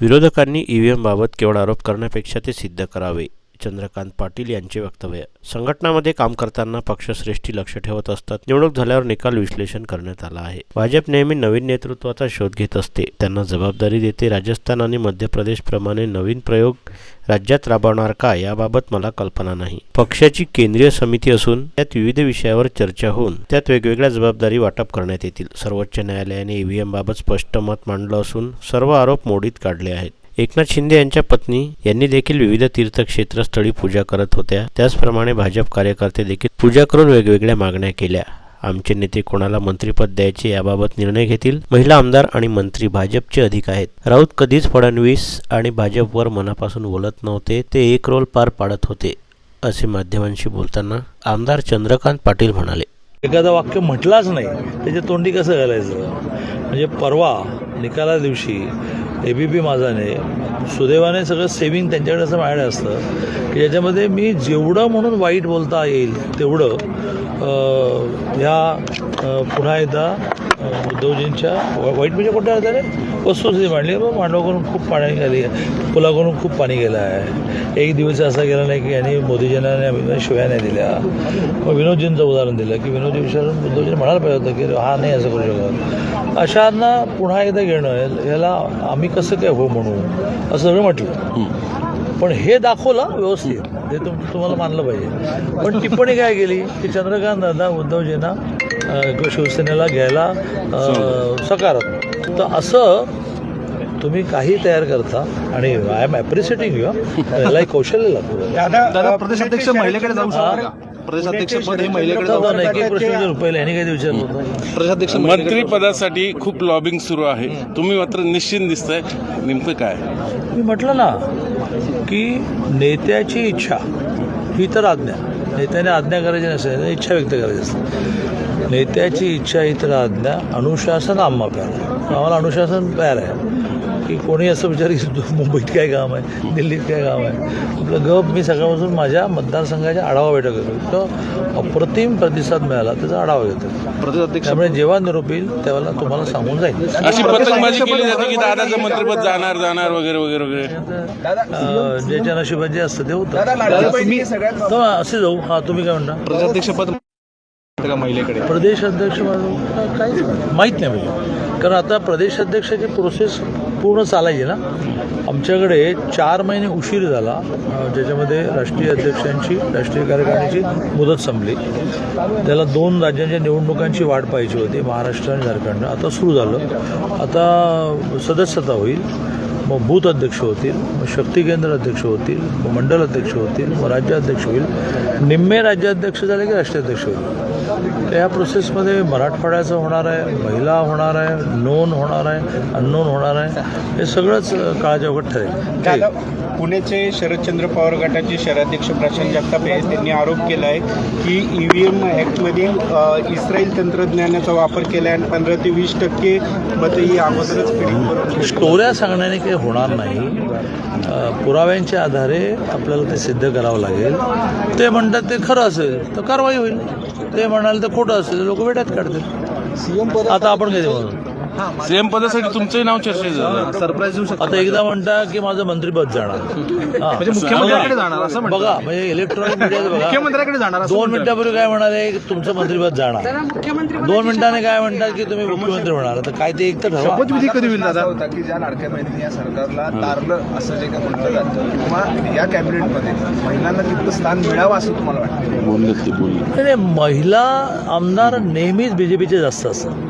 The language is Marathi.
विरोधकांनी ईव्हीएमबाबत केवळ आरोप करण्यापेक्षा ते सिद्ध करावे चंद्रकांत पाटील यांचे वक्तव्य. संघटनामध्ये काम करताना पक्षश्रेष्ठी लक्ष ठेवत असतात. निवडणूक झाल्यावर निकाल विश्लेषण करण्यात आला आहे. भाजप नेहमी नवीन नेतृत्वाचा शोध घेत असते. त्यांना जबाबदारी देते. राजस्थान आणि मध्य प्रदेशप्रमाणे नवीन प्रयोग राज्यात राबवणार का याबाबत मला कल्पना नाही. पक्षाची केंद्रीय समिती असून त्यात विविध विषयावर चर्चा होऊन त्यात वेगवेगळ्या जबाबदारी वाटप करण्यात येतील. सर्वोच्च न्यायालयाने ईव्हीएम बाबत स्पष्ट मत मांडलं असून सर्व आरोप मोडीत काढले आहेत. एकनाथ शिंदे यांच्या पत्नी यांनी देखील विविध तीर्थक्षेत्रस्थळी पूजा करत होत्या. त्याचप्रमाणे भाजप कार्यकर्ते देखील पूजा करून वेगवेगळ्या मागण्या केल्या. आमचे नेते कोणाला मंत्रीपद द्यायचे याबाबत निर्णय घेतील? महिला आमदार आणि मंत्री भाजपचे अधिक आहेत. राऊत कधीच फडणवीस आणि भाजपवर मनापासून बोलत नव्हते. ते एक रोल पार पाडत होते असे माध्यमांशी बोलताना आमदार चंद्रकांत पाटील म्हणाले. एखादं वाक्य म्हटलाच नाही त्याच्या तोंडी कसं घालायचं? म्हणजे परवा निकाला दिवशी ए बी पी माझाने सुदैवाने सगळं सेविंग त्यांच्याकडे असं माझ्याकडे असतं की ज्याच्यामध्ये मी जेवढं म्हणून वाईट बोलता येईल तेवढं ह्या पुन्हा एकदा उद्धवजींच्या वाईट म्हणजे कुठे होतं रे वस्तुस्थिती मांडली. मग मांडवाकडून खूप पाणी गेली. पुलाकडून खूप पाणी गेलं आहे. एक दिवस असा गेला नाही की यांनी मोदीजींना आणि शिव्या नाही दिल्या. मग विनोदजींचं उदाहरण दिलं की विनोदजी विचारून उद्धवजीने म्हणायला पाहिजे होतं की हा नाही असं करू शकत. अशांना पुन्हा एकदा घेणं याला आम्ही कसं काय हो म्हणू असं सगळं म्हटलं. पण हे दाखवलं व्यवस्थित. हे तुम तुम्हाला मानलं पाहिजे. पण टिप्पणी काय केली? की चंद्रकांत दादा उद्धवजींना शिवसेनेला घ्यायला सकारात्मक. तर असं तुम्ही काही तयार करता आणि आय एम ॲप्रिशिएटिंग यू याला एक कौशल्य लागतं दादा प्रदेशाध्यक्ष महिलेकडे जाऊ शकतात का? प्रदेशाध्यक्ष पद हे महिलेकडे प्रदेशाध्यक्ष मंत्रीपदासाठी खूप लॉबिंग सुरू आहे. तुम्ही मात्र निश्चित दिसतंय. नेमकं काय? मी म्हटलं ना की नेत्याची इच्छा ही तर आज्ञा. नेत्याने आज्ञा करायची नसेल इच्छा व्यक्त करायची असते. नेत्याची इच्छा ही तर आज्ञा. अनुशासन आम्हा प्यार आम्हाला अनुशासन प्यार आहे. की कोणी असं विचार की मुंबईत काय काम आहे? दिल्लीत काय काम आहे? आपलं गप मी सकाळपासून माझ्या मतदारसंघाच्या आढावा बैठक घेतो इतकं अप्रतिम प्रतिसाद मिळाला त्याचा आढावा घेतो त्यामुळे जेव्हा निरोप येईल त्यावेळेला तुम्हाला सांगून जाईल. अशी पतंगबाजी केली जाते की दादाचं मंत्रिपद जाणार जाणार वगैरे वगैरे वगैरे. ज्याच्या नशिबात जे असतं ते होतं. तो असे जाऊ. हा तुम्ही काय म्हणता? प्रदेशाध्यक्ष पद का महिलेकडे? प्रदेश अध्यक्ष माझं काहीच माहीत नाही म्हणजे कारण आता प्रदेश अध्यक्षाची प्रोसेस पूर्ण चालायची ना? आमच्याकडे चार महिने उशीर झाला ज्याच्यामध्ये राष्ट्रीय अध्यक्षांची राष्ट्रीय कार्यकारिणीची मुदत संपली. त्याला दोन राज्यांच्या निवडणुकांची वाट पाहिजे होती महाराष्ट्र आणि झारखंड. आता सुरू झालं. आता सदस्यता होईल मग बूथ अध्यक्ष होतील मग शक्ती केंद्र अध्यक्ष होतील मग मंडल अध्यक्ष होतील मग राज्याध्यक्ष होईल. निम्मे राज्याध्यक्ष झाले की राष्ट्राध्यक्ष होईल? या प्रोसेसमध्ये मराठवाड्याचं होणार आहे महिला होणार आहे नोन होणार आहे अननोन होणार आहे. हे सगळंच काळ ओघात ठरेल. दादा पुण्याचे शरदचंद्र पवार गटाचे शहराध्यक्ष प्रशांत जगताप आहे त्यांनी आरोप केला आहे की ई व्ही एम ॲक्टमधील अ, इस्रायल तंत्रज्ञानाचा वापर केला आहे आणि पंधरा ते वीस टक्के मतं ही अगोदरच स्टोऱ्या सांगण्याने काही होणार नाही. पुराव्यांच्या आधारे आपल्याला ते सिद्ध करावं लागेल. ते म्हणतात ते खरं असेल तर कारवाई होईल. ते म्हणाल तर खोटं असेल लोक वेड्यात काढतील. आता आपण कधी म्हणू? सीएम पदासाठी तुमचंही नाव चर्चेत झालं. सरप्राईज देऊ शकतो. आता एकदा म्हणता की माझं मंत्रीपद जाणार. हा. म्हणजे मुख्यमंत्र्यांकडे जाणार असं म्हणतात बघा म्हणजे इलेक्ट्रॉनिक मीडिया बघा. मुख्यमंत्र्यांकडे जाणार असं दोन. मिनिटापूर्वी काय म्हणाले की तुमचं मंत्रीपद जाणार. दोन मिनिटाने काय म्हणतात की तुम्ही मुख्यमंत्री होणार? आता काय ते एक तर ठरवा. शपथविधी कधी होईल दादा? होता की ज्या लाडक्या बहिणींनी या सरकारला तारलं असं जे काही म्हटलं जातं किंवा या कॅबिनेटमध्ये महिलांना तिथलं स्थान मिळावं असं तुम्हाला वाटतं? ते बोलले नाही, नाही, महिला आमदार नेहमीच बी जे पीचे जास्त असतात.